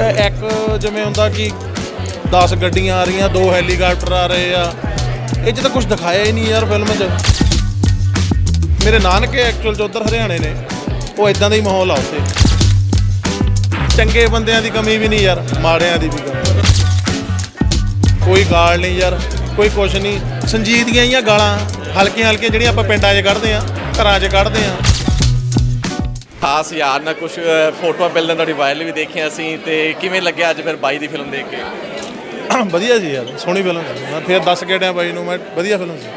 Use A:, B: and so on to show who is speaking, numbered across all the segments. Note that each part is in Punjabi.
A: ਇਹ ਇੱਕ ਜਿਵੇਂ ਹੁੰਦਾ ਕਿ 10 ਗੱਡੀਆਂ ਆ ਰਹੀਆਂ, ਦੋ ਹੈਲੀਕਾਪਟਰ ਆ ਰਹੇ ਆ। ਇਹ 'ਚ ਤਾਂ ਕੁਝ ਦਿਖਾਇਆ ਹੀ ਨਹੀਂ ਯਾਰ ਫਿਲਮ 'ਚ। ਮੇਰੇ ਨਾਨਕੇ ਐਕਚੁਅਲ 'ਚ ਉੱਧਰ ਹਰਿਆਣੇ ਨੇ। ਉਹ ਇਦਾਂ ਦਾ ਹੀ ਮਾਹੌਲ ਆ ਉੱਥੇ। ਚੰਗੇ ਬੰਦਿਆਂ ਦੀ ਕਮੀ ਵੀ ਨਹੀਂ ਯਾਰ, ਮਾੜਿਆਂ ਦੀ ਵੀ ਕਮੀ ਕੋਈ ਗਾਲ ਨਹੀਂ ਯਾਰ, ਕੋਈ ਕੁਛ ਨਹੀਂ। ਸੰਜੀਦੀਆਂ ਹੀ ਆ ਗਾਲਾਂ। ਹਲਕੀਆਂ ਹਲਕੀਆਂ ਜਿਹੜੀਆਂ ਆਪਾਂ ਪਿੰਡਾਂ 'ਚ ਕੱਢਦੇ ਆ, ਘਰਾਂ 'ਚ ਕੱਢਦੇ ਆ।
B: ਖਾਸ ਯਾਰ ਨਾਲ ਕੁਝ ਫੋਟੋਆਂ ਪਹਿਲਾਂ ਤੁਹਾਡੀ ਵਾਇਰਲ ਵੀ ਦੇਖੀਆਂ ਸੀ ਤੇ ਕਿਵੇਂ ਲੱਗਿਆ ਅੱਜ ਫਿਰ ਬਾਈ ਦੀ ਫਿਲਮ ਦੇਖ ਕੇ?
A: ਵਧੀਆ ਸੀ ਯਾਰ ਸੋਹਣੀ ਫਿਲਮ ਸੀ ਮੈਂ ਫਿਰ ਦੱਸ ਕੇ ਡਿਆ ਬਾਈ ਨੂੰ ਮੈਂ ਵਧੀਆ ਫਿਲਮ ਸੀ।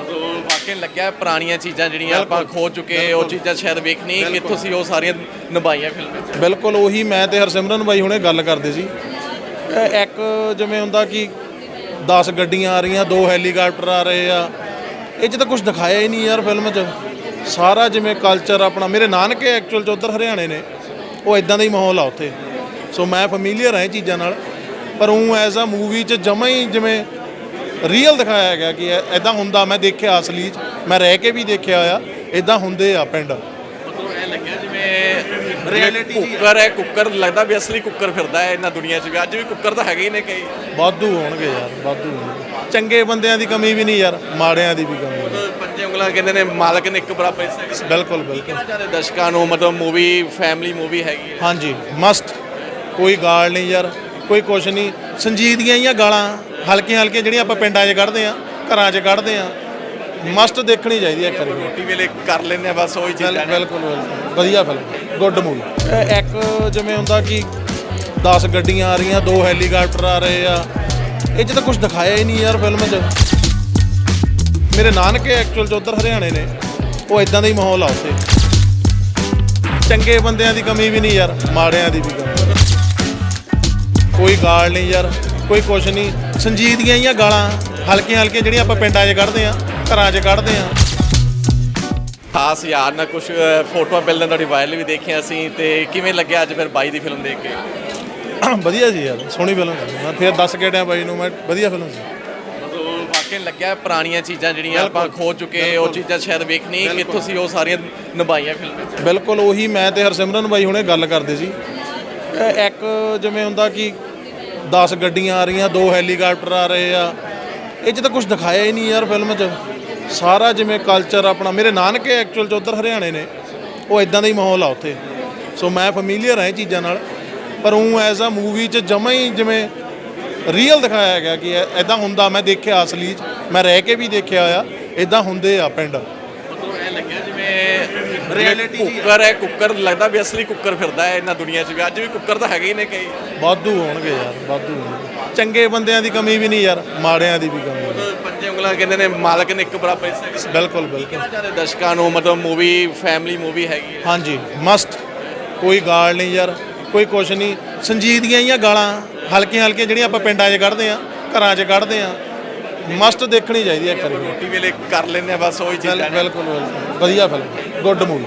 B: ਮਤਲਬ ਵਾਕਈ ਲੱਗਿਆ ਪੁਰਾਣੀਆਂ ਚੀਜ਼ਾਂ ਜਿਹੜੀਆਂ ਆਪਾਂ ਖੋ ਚੁੱਕੇ ਉਹ ਚੀਜ਼ਾਂ ਸ਼ਾਇਦ ਵੇਖਣੀ ਕਿ ਤੁਸੀਂ ਉਹ ਸਾਰੀਆਂ ਨਿਭਾਈਆਂ ਫਿਲਮ ਵਿੱਚ।
A: ਬਿਲਕੁਲ ਉਹੀ ਮੈਂ ਤੇ ਹਰਸਿਮਰਨ ਬਾਈ ਹੁਣੇ ਗੱਲ ਕਰਦੇ ਸੀ। ਇੱਕ ਜਿਵੇਂ ਹੁੰਦਾ ਕਿ 10 ਗੱਡੀਆਂ ਆ ਰਹੀਆਂ ਦੋ ਹੈਲੀਕਾਪਟਰ ਆ ਰਹੇ ਆ ਇਹ 'ਚ ਤਾਂ ਕੁਝ ਦਿਖਾਇਆ ਹੀ ਨਹੀਂ ਯਾਰ ਫਿਲਮ 'ਚ। ਸਾਰਾ ਜਿਵੇਂ ਕਲਚਰ ਆਪਣਾ, ਮੇਰੇ ਨਾਨਕੇ ਐਕਚੁਅਲ 'ਚ ਉੱਧਰ ਹਰਿਆਣੇ ਨੇ, ਉਹ ਇਦਾਂ ਦਾ ਹੀ ਮਾਹੌਲ ਆ ਉੱਥੇ। ਸੋ ਮੈਂ ਫੈਮੀਲੀਅਰ ਹਾਂ ਇਹ ਚੀਜ਼ਾਂ ਨਾਲ, ਪਰ ਉਹ ਐਜ਼ ਅ ਮੂਵੀ 'ਚ ਜਮਾ ਹੀ ਜਿਵੇਂ ਰੀਅਲ ਦਿਖਾਇਆ ਗਿਆ ਕਿ ਐਦਾਂ ਹੁੰਦਾ, ਮੈਂ ਦੇਖਿਆ ਅਸਲੀ 'ਚ, ਮੈਂ ਰਹਿ ਕੇ ਵੀ ਦੇਖਿਆ ਆ ਇਦਾਂ ਹੁੰਦੇ ਆ ਪਿੰਡ। ਜੀ
B: ਕੁੱਕਰ ਹੈ ਕੁੱਕਰ ਲੱਗਦਾ ਵੀ ਅਸਲੀ ਕੁੱਕਰ ਫਿਰਦਾ ਹੈ ਇਹਨਾਂ ਦੁਨੀਆ 'ਚ ਵੀ। ਅੱਜ ਵੀ ਕੁੱਕਰ ਤਾਂ ਹੈਗੇ ਹੀ ਨੇ ਕਈ।
A: ਵਾਧੂ ਹੋਣਗੇ ਯਾਰ ਵਾਧੂ ਹੋਣਗੇ। ਚੰਗੇ ਬੰਦਿਆਂ ਦੀ ਕਮੀ ਵੀ ਨਹੀਂ ਯਾਰ ਮਾੜਿਆਂ ਦੀ ਵੀ ਕਮੀ ਨਹੀਂ।
B: ਪੰਜੇ ਉਂਗਲਾਂ ਕਹਿੰਦੇ ਨੇ ਮਾਲਕ ਨੇ ਇੱਕ ਬਰਾਬਰ ਹਿੱਸਾ
A: ਬਿਲਕੁਲ ਬਿਲਕੁਲ।
B: ਜ਼ਿਆਦਾ ਦਰਸ਼ਕਾਂ ਨੂੰ? ਮਤਲਬ ਮੂਵੀ ਫੈਮਿਲੀ ਮੂਵੀ ਹੈਗੀ ਹੈ।
A: ਹਾਂਜੀ ਮਸਟ ਕੋਈ ਗਾਲ ਨਹੀਂ ਯਾਰ ਕੋਈ ਕੁਛ ਨਹੀਂ। ਸੰਜੀਦੀਆਂ ਹੀ ਆ ਗਾਲਾਂ। ਹਲਕੀਆਂ ਹਲਕੀਆਂ ਜਿਹੜੀਆਂ ਆਪਾਂ ਪਿੰਡਾਂ 'ਚ ਕੱਢਦੇ ਆ ਘਰਾਂ 'ਚ ਕੱਢਦੇ ਆ। ਮਸਟ ਦੇਖਣੀ ਚਾਹੀਦੀ ਹੈ ਇੱਕ ਵਾਰੀ।
B: ਰੋਟੀ ਵੇਲੇ ਕਰ ਲੈਂਦੇ ਆ ਬਸ ਉਹੀ ਚੀਜ਼ਾਂ ਨੇ।
A: ਬਿਲਕੁਲ ਬਿਲਕੁਲ। ਵਧੀਆ ਫਿਲਮ ਗੁੱਡ ਮੂਵੀ ਇੱਕ ਜਿਵੇਂ ਹੁੰਦਾ ਕਿ 10 ਗੱਡੀਆਂ ਆ ਰਹੀਆਂ ਦੋ ਹੈਲੀਕਾਪਟਰ ਆ ਰਹੇ ਆ। ਇਹ 'ਚ ਤਾਂ ਕੁਝ ਦਿਖਾਇਆ ਹੀ ਨਹੀਂ ਯਾਰ ਫਿਲਮ 'ਚ। ਮੇਰੇ ਨਾਨਕੇ ਐਕਚੁਅਲ 'ਚ ਉੱਧਰ ਹਰਿਆਣੇ ਨੇ। ਉਹ ਇਦਾਂ ਦਾ ਹੀ ਮਾਹੌਲ ਆ ਉੱਥੇ। ਚੰਗੇ ਬੰਦਿਆਂ ਦੀ ਕਮੀ ਵੀ ਨਹੀਂ ਯਾਰ ਮਾੜਿਆਂ ਦੀ ਵੀ ਕਮੀ। ਕੋਈ ਗਾਲ ਨਹੀਂ ਯਾਰ ਕੋਈ ਕੁਛ ਨਹੀਂ। ਸੰਜੀਦੀਆਂ ਹੀ ਆ ਗਾਲਾਂ ਹਲਕੀਆਂ ਹਲਕੀਆਂ ਜਿਹੜੀਆਂ ਆਪਾਂ ਪਿੰਡਾਂ 'ਚ ਕੱਢਦੇ ਆ। ਘਰਾਂ 'ਚ ਕੱਢਦੇ ਆ।
B: ਖਾਸ ਯਾਰ ਨਾਲ ਕੁਝ ਫੋਟੋਆਂ ਪਹਿਲਾਂ ਤੁਹਾਡੀ ਵਾਇਰਲ ਵੀ ਦੇਖੀਆਂ ਸੀ ਤੇ ਕਿਵੇਂ ਲੱਗਿਆ ਅੱਜ ਫਿਰ ਬਾਈ ਦੀ ਫਿਲਮ ਦੇਖ ਕੇ?
A: ਵਧੀਆ ਸੀ ਯਾਰ ਸੋਹਣੀ ਫਿਲਮ ਸੀ। ਮੈਂ ਫਿਰ ਦੱਸ ਕੇ ਡਿਆ ਬਾਈ ਨੂੰ ਮੈਂ ਵਧੀਆ ਫਿਲਮ ਸੀ।
B: ਮਤਲਬ ਵਾਕਈ ਲੱਗਿਆ ਪੁਰਾਣੀਆਂ ਚੀਜ਼ਾਂ ਜਿਹੜੀਆਂ ਆਪਾਂ ਖੋ ਚੁੱਕੇ ਉਹ ਚੀਜ਼ਾਂ ਸ਼ਾਇਦ ਵੇਖਣੀ ਕਿ ਤੁਸੀਂ ਉਹ ਸਾਰੀਆਂ ਨਿਭਾਈਆਂ ਫਿਲਮ ਵਿੱਚ?
A: ਬਿਲਕੁਲ ਉਹੀ ਮੈਂ ਤੇ ਹਰਸਿਮਰਨ ਬਾਈ ਹੁਣੇ ਗੱਲ ਕਰਦੇ ਸੀ। ਇੱਕ ਜਿਵੇਂ ਹੁੰਦਾ ਕਿ 10 ਗੱਡੀਆਂ ਆ ਰਹੀਆਂ ਦੋ ਹੈਲੀਕਾਪਟਰ ਆ ਰਹੇ ਆ ਇਹ 'ਚ ਤਾਂ ਕੁਝ ਦਿਖਾਇਆ ਹੀ ਨਹੀਂ ਯਾਰ ਫਿਲਮ 'ਚ। ਸਾਰਾ ਜਿਵੇਂ ਕਲਚਰ ਆਪਣਾ ਮੇਰੇ ਨਾਨਕੇ ਐਕਚੁਅਲ 'ਚ ਉੱਧਰ ਹਰਿਆਣੇ ਨੇ ਉਹ ਇਦਾਂ ਦਾ ਹੀ ਮਾਹੌਲ ਆ ਉੱਥੇ। ਸੋ ਮੈਂ ਫੈਮੀਲੀਅਰ ਹਾਂ ਇਹ ਚੀਜ਼ਾਂ ਨਾਲ ਪਰ ਉਹ ਐਜ਼ ਅ ਮੂਵੀ 'ਚ ਜਮਾ ਹੀ ਜਿਵੇਂ ਰੀਅਲ ਦਿਖਾਇਆ ਗਿਆ ਕਿ ਐਦਾਂ ਹੁੰਦਾ ਮੈਂ ਦੇਖਿਆ ਅਸਲੀ 'ਚ ਮੈਂ ਰਹਿ ਕੇ ਵੀ ਦੇਖਿਆ ਆ ਇਦਾਂ ਹੁੰਦੇ ਆ ਪਿੰਡ।
B: ਮਤਲਬ ਇਹ ਲੱਗਿਆ ਜਿਵੇਂ
A: Reality ਜੀ
B: ਕੁੱਕਰ ਹੈ ਕੁੱਕਰ ਲੱਗਦਾ ਵੀ ਅਸਲੀ ਕੁੱਕਰ ਫਿਰਦਾ ਹੈ ਇਹਨਾਂ ਦੁਨੀਆ 'ਚ ਵੀ ਅੱਜ ਵੀ ਕੁੱਕਰ ਤਾਂ ਹੈਗੇ ਹੀ ਨੇ ਕਈ।
A: ਵਾਧੂ ਹੋਣਗੇ ਯਾਰ ਵਾਧੂ ਹੋਣਗੇ। ਚੰਗੇ ਬੰਦਿਆਂ ਦੀ ਕਮੀ ਵੀ ਨਹੀਂ ਯਾਰ ਮਾੜਿਆਂ ਦੀ ਵੀ ਕਮੀ ਨਹੀਂ।
B: ਪੰਜੇ ਉਂਗਲਾਂ ਕਹਿੰਦੇ ਨੇ ਮਾਲਕ ਨੇ ਇੱਕ ਬਰਾਬਰ ਹਿੱਸਾ
A: ਬਿਲਕੁਲ ਬਿਲਕੁਲ।
B: ਜ਼ਿਆਦਾ ਦਰਸ਼ਕਾਂ ਨੂੰ ਮਤਲਬ ਮੂਵੀ ਫੈਮਿਲੀ ਮੂਵੀ ਹੈਗੀ ਹੈ?
A: ਹਾਂਜੀ ਮਸਟ ਕੋਈ ਗਾਲ ਨਹੀਂ ਯਾਰ ਕੋਈ ਕੁਛ ਨਹੀਂ। ਸੰਜੀਦੀਆਂ ਹੀ ਆ ਗਾਲਾਂ ਹਲਕੀਆਂ ਹਲਕੀਆਂ ਜਿਹੜੀਆਂ ਆਪਾਂ ਪਿੰਡਾਂ 'ਚ ਕੱਢਦੇ ਆ ਘਰਾਂ 'ਚ ਕੱਢਦੇ ਆ ਮਸਟ ਦੇਖਣੀ ਚਾਹੀਦੀ ਹੈ ਇੱਕ ਵਾਰੀ।
B: ਰੋਟੀ ਵੇਲੇ ਕਰ ਲੈਂਦੇ ਆ ਬਸ ਉਹੀ ਚੀਜ਼ਾਂ
A: ਬਿਲਕੁਲ ਬਿਲਕੁਲ। ਵਧੀਆ ਫਿਲਮ ਗੁੱਡ ਮੂਵੀ